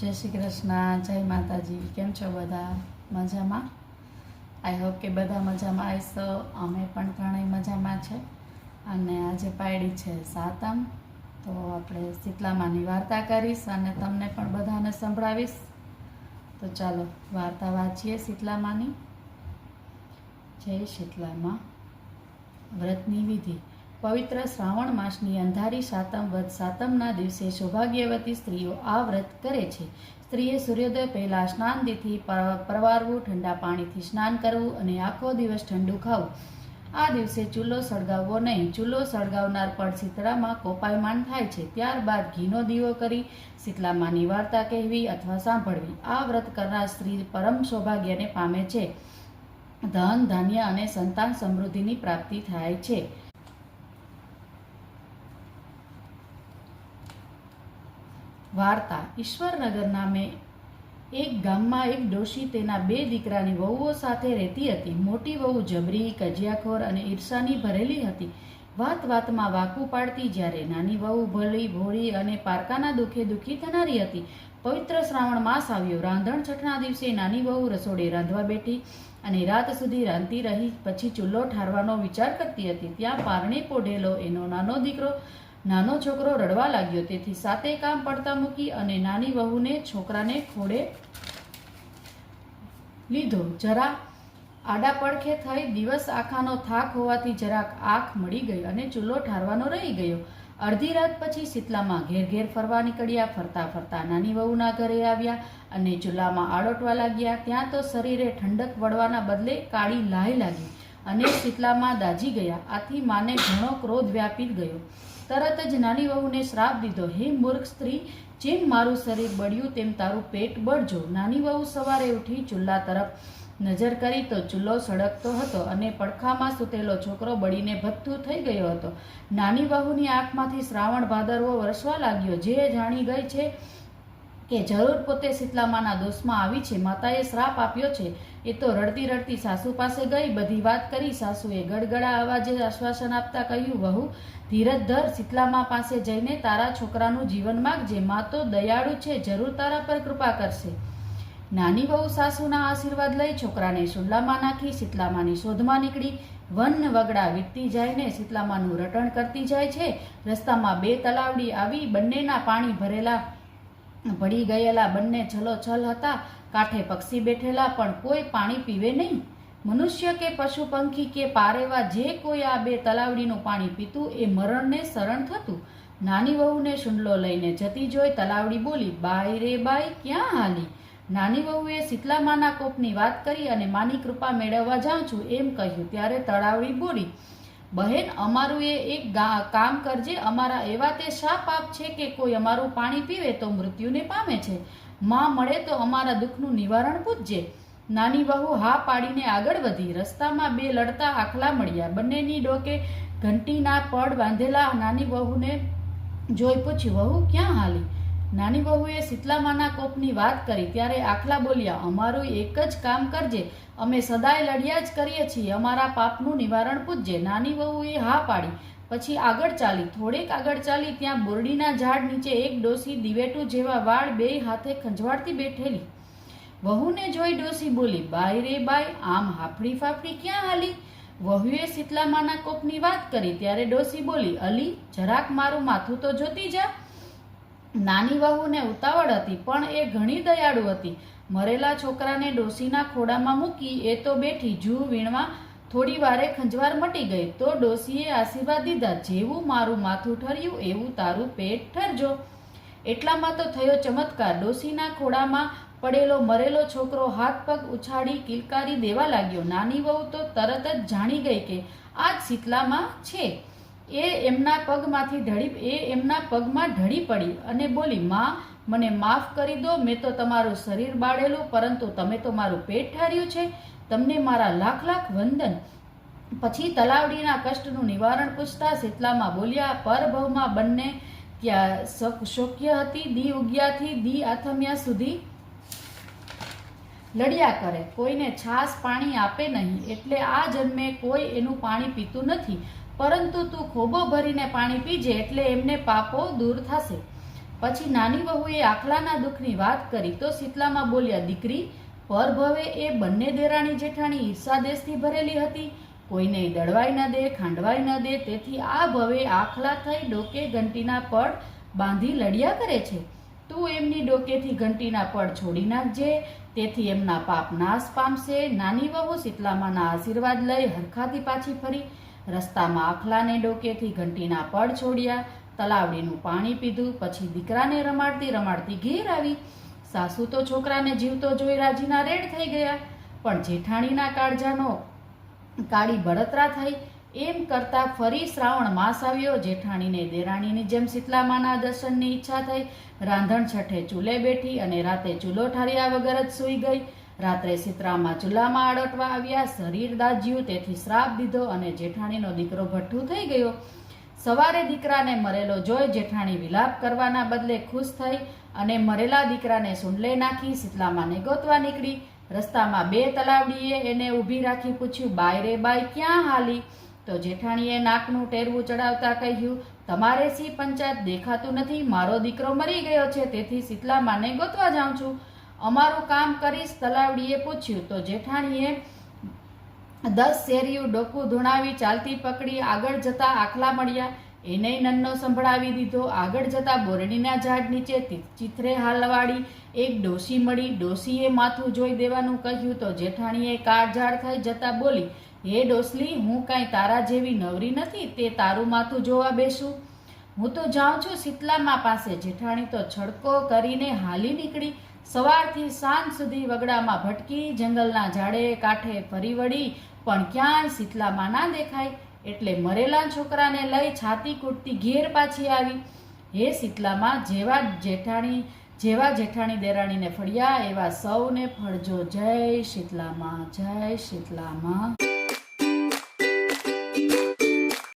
જય શ્રી કૃષ્ણ, જય માતાજી. કેમ છો બધા? મજામાં? આઈ હોપ કે બધા મજામાં આવીશો અમે પણ ત્રણેય મજામાં છે. અને આજે પાયડી છે સાતમ. તો આપણે શીતલામાની વાર્તા કરીશ અને તમને પણ બધાને સંભળાવીશ. તો ચાલો, વાર્તા વાંચીએ શીતલામાની. જય શીતલામાં. વ્રતની વિધિ. પવિત્ર શ્રાવણ માસની અંધારી સાતમ વ્રત સાતમના દિવસે સૌભાગ્યવતી સ્ત્રીઓ આ વ્રત કરે છે. સ્ત્રીએ સૂર્યોદય પહેલાં સ્નાન દીથી પરવારવું, ઠંડા પાણીથી સ્નાન કરવું અને આખો દિવસ ઠંડુ ખાવું. આ દિવસે ચૂલો સળગાવવો નહીં. ચૂલો સળગાવનાર પણ શીતળામાં કોપાયમાન થાય છે. ત્યારબાદ ઘીનો દીવો કરી શીતલામાની વાર્તા કહેવી અથવા સાંભળવી. આ વ્રત કરનાર સ્ત્રી પરમ સૌભાગ્યને પામે છે. ધન, ધાન્ય અને સંતાન સમૃદ્ધિની પ્રાપ્તિ થાય છે. વાર્તા ઈશ્વરનગર નામે એક ગામમાં એક ડોશી તેના બે દીકરાની વહુઓ સાથે રહેતી હતી. મોટી વહુ જબરી, કજિયાખોર અને ઈર્ષાની ભરેલી હતી. વાત વાતમાં વાકું પાડતી જ્યારે નાની વહુ ભલી, ભોળી અને પારકાના દુઃખે દુઃખી થનારી હતી. પવિત્ર શ્રાવણ માસ આવ્યો. રાંધણ છઠના દિવસે નાની વહુ રસોડે રાંધવા બેઠી અને રાત સુધી રાંધતી રહી. પછી ચૂલો ઠારવાનો વિચાર કરતી હતી. ત્યાં પારણે પોઢેલો એનો નાનો દીકરો નાનો છોકરો રડવા લાગ્યો, તેથી સાતે કામ પડતા મૂકી અને નાની વહુને છોકરાને ખોડે લીધો. જરા આડા પડખે થઈ દિવસ આખાનો થાક હોવાથી જરાક આંખ મળી ગઈ અને ચૂલો ઠારવાનો રહી ગયો. અડધી રાત પછી શીતલામાં ઘેર ઘેર ફરવા નીકળ્યા, ફરતા ફરતા નાની વહુના ઘરે આવ્યા અને ચૂલામાં આડોટવા લાગ્યા. ત્યાં તો શરીરે ઠંડક વળવાના બદલે કાળી લાહી લાગી અને શીતલામાં દાજી ગયા. આથી માને ઘણો ક્રોધ વ્યાપી ગયો. તરત જ નાની વહુને શ્રાપ દીધો, હે મૂર્ખ સ્ત્રી, જેમ મારું શરીર બળ્યું તેમ તારું પેટ બળજો. નાની વહુ સવારે ઉઠી ચૂલા તરફ નજર કરી તો ચૂલો સળગતો હતો અને પડખામાં સૂતેલો છોકરો બળીને ભથ્થું થઈ ગયો હતો. નાની વહુની આંખમાંથી શ્રાવણ ભાદરવો વરસવા લાગ્યો. જે જાણી ગઈ છે કે જરૂર પોતે શીતલામાના દોષમાં આવી છે, માતાએ શ્રાપ આપ્યો છે. એ તો રડતી રડતી સાસુ પાસે ગઈ, બધી વાત કરી સાસુએ ગડગડા અવાજે આશ્વાસન આપતા કહ્યું, વહુ, ધીરજ ધર, શીતલામા પાસે જઈને તારા છોકરાનું જીવન માગજે મા તો દયાળુ છે, જરૂર તારા પર કૃપા કરશે. નાની વહુ સાસુના આશીર્વાદ લઈ છોકરાને સુલ્લામાં નાખી, શીતલામાની શોધમાં નીકળી. વન વગડા વીતતી જાયને શીતલામાનું રટણ કરતી જાય છે. રસ્તામાં બે તલાવડી આવી, બંનેના પાણી ભરેલા ભળી ગયેલા બંને છલોછલ હતા. કાંઠે પક્ષી બેઠેલા પણ કોઈ પાણી પીવે નહીં. મનુષ્ય કે પશુ પંખી કે પારેવા જે કોઈ આ બે તલાવડીનું પાણી પીતું એ મરણને શરણ થતું. નાની વહુને શુંડલો લઈને જતી જોઈ તલાવડી બોલી, બાઈ રે બાઈ, ક્યાં હાલી? નાની વહુએ શીતલામાના કોપની વાત કરી અને માની કૃપા મેળવવા જાઉં છું. એમ કહ્યું. ત્યારે તળાવડી બોલી બહેન, અમારું એ એક કામ કરજે. અમારા એવા તે શા પાપ છે કે કોઈ અમારું પાણી પીવે તો મૃત્યુને પામે છે. માં મળે તો અમારા દુઃખનું નિવારણ પૂછજે નાની વહુ હા પાડીને આગળ વધી. રસ્તામાં બે લડતા આખલા મળ્યા. બંનેની ડોકે ઘંટીના પડ બાંધેલા નાની વહુને જોઈ પૂછ્યું, વહુ, ક્યાં હાલી? નાની વહુએ શીતલામાના કોપની વાત કરી ત્યારે આખલા બોલ્યા, અમારું એક જ કામ કરજે. અમે સદાય લડ્યા જ કરીએ છીએ. અમારા પાપનું નિવારણ પૂછજે નાની વહુએ હા પાડી. પછી આગળ ચાલી. થોડેક આગળ ચાલી ત્યાં બોરડીના ઝાડ નીચે એક ડોસી દિવેટું જેવા વાળ બે હાથે ખંજવાળતી બેઠેલી. વહુને જોઈ ડોસી બોલી, બાઈ રે બાઈ, આમ હાફડી ફાફડી ક્યાં હાલી? વહુએ શીતલામાના કોપની વાત કરી ત્યારે ડોસી બોલી, અલી, જરાક મારું માથું તો જોતી જા. નાની વહુને ઉતાવળ હતી, પણ એ ઘણી દયાળુ હતી. મરેલા છોકરાને ડોસીના ખોડામાં મૂકી એ તો બેઠી જૂ વીણવા થોડી વારે ખંજવાર મટી ગઈ. તો ડોસીએ આશીર્વાદ દીધા, જેવું મારું માથું ઠર્યું, એવું તારું પેટ ઠરજો. એટલામાં તો થયો ચમત્કાર. ડોસીના ખોડામાં પડેલો મરેલો છોકરો હાથ પગ ઉછાળી કિલકારી દેવા લાગ્યો. નાની વહુ તો તરત જ જાણી ગઈ કે આ જ શીતલામાં છે. એ એમના પગમાંથી ઢળી એ એમના પગમાં ઢળી પડી અને બોલી, માં, મને માફ કરી દો. મેં તો તમારું શરીર બાળેલું, પરંતુ તમે તો મારું પેટ ઠાર્યું છે. તમને મારા લાખ લાખ વંદન. પછી તલાવડીના કષ્ટનું નિવારણ પૂછતા શીતલામાં બોલ્યા, પરભવમાં બંને ત્યાં શોક્ય હતી? દી ઉગ્યાથી, દી આથમ્યા સુધી? લડ્યા કરે. કોઈને છાસ પાણી આપે નહીં. એટલે આ જન્મે કોઈ એનું પાણી પીતું નથી. પરંતુ તું ખોબો ભરીને પાણી પીજે એટલે એમને પાપો દૂર થશે. પછી નાની વહુએ આખલાના દુઃખની વાત કરી તો શીતલામાં બોલ્યા, દીકરી, પરભવે એ બંને દેરાણી જેઠાણી ઈર્ષા દેશથી ભરેલી હતી. કોઈને દળવાઈ ન દે, ખાંડવાઈ ન દે, તેથી આ ભવે આખલા થઈ ડોકે ઘંટીના પડ બાંધી લડ્યા કરે છે. તું એમની ડોકેથી ઘંટીના પડ છોડી નાખજે, તેથી એમના પાપ નાશ પામશે. નાની વહુ શીતલામાના આશીર્વાદ લઈ હરખાથી પાછી ફરી. રસ્તામાં આખલાને ડોકેથી ઘંટીના પડ છોડ્યા, તલાવડીનું પાણી પીધું, પછી દીકરાને રમાડતી રમાડતી ઘેર આવી. સાસુ તો છોકરાને જીવતો જોઈ રાજીના રેડ થઈ ગયા, પણ જેઠાણીના કાળજાનો કાળી બળતરા થઈ. એમ કરતા ફરી શ્રાવણ માસ આવ્યો, જેઠાણીને દેરાણીની જેમ શીતલામાના દર્શનની ઈચ્છા થઈ. રાંધણ છઠે ચૂલે બેઠી અને રાતે ચૂલો ઠાર્યા વગર જ સૂઈ ગઈ. રાત્રે સીતરામાં ચૂલામાં અડટવા આવ્યા, શરીર દાજ્યું, તેથી શ્રાપ દીધો અને જેઠાણીનો દીકરો ભઠ્ઠું થઈ ગયો. સવારે દીકરાને મરેલો જોઈ જેઠાણી વિલાપ કરવાના બદલે ખુશ થઈ અને મરેલા દીકરાને સુંડલે નાખી શીતલામાને ગોતવા નીકળી. રસ્તામાં બે તલાવડીએ એને ઊભી રાખી પૂછ્યું બાય રે બાય ક્યાં હાલી? તો જેઠાણીએ નાકનું ટેરવું ચડાવતા કહ્યું, તમારે સી પંચાયત દેખાતું નથી, મારો દીકરો મરી ગયો છે, તેથી શીતલામાને ગોતવા જાઉં છું. અમારું કામ કરીશ, તલાવડીએ પૂછ્યું. તો જેઠાણીએ દસ શેરીઓ ડોકું ધૂણાવી, ચાલતી પકડી, આગળ જતા આખલા મળ્યા. એને નન્નો સંભળાવી દીધો. આગળ જતા બોરડીના ઝાડ નીચે ચિત્રે હાલવાળી એક ડોસી મળી. ડોસીએ માથું જોઈ દેવાનું કહ્યું. તો જેઠાણીએ કાળઝાળ થઈ જતા બોલી, હે ડોસલી, હું કાંઈ તારા જેવી નવરી નથી? તે તારું માથું જોવા બેસું. હું તો જાઉં છું શીતલામાં પાસે. જેઠાણી તો છડકો કરીને હાલી નીકળી. સવારથી સાંજ સુધી વગડામાં ભટકી, જંગલના ઝાડે કાંઠે ફરી વળી, પણ ક્યાંય શીતલામાં ના દેખાય, એટલે મરેલા છોકરાને લઈ છાતી કૂટતી ઘેર પાછી આવી. હે શીતલામાં, જેવા જેઠાણી જેવા જેઠાણી દેરાણીને ફળ્યા, એવા સૌને ફળજો. જય શીતલામાં જય શીતલામાં.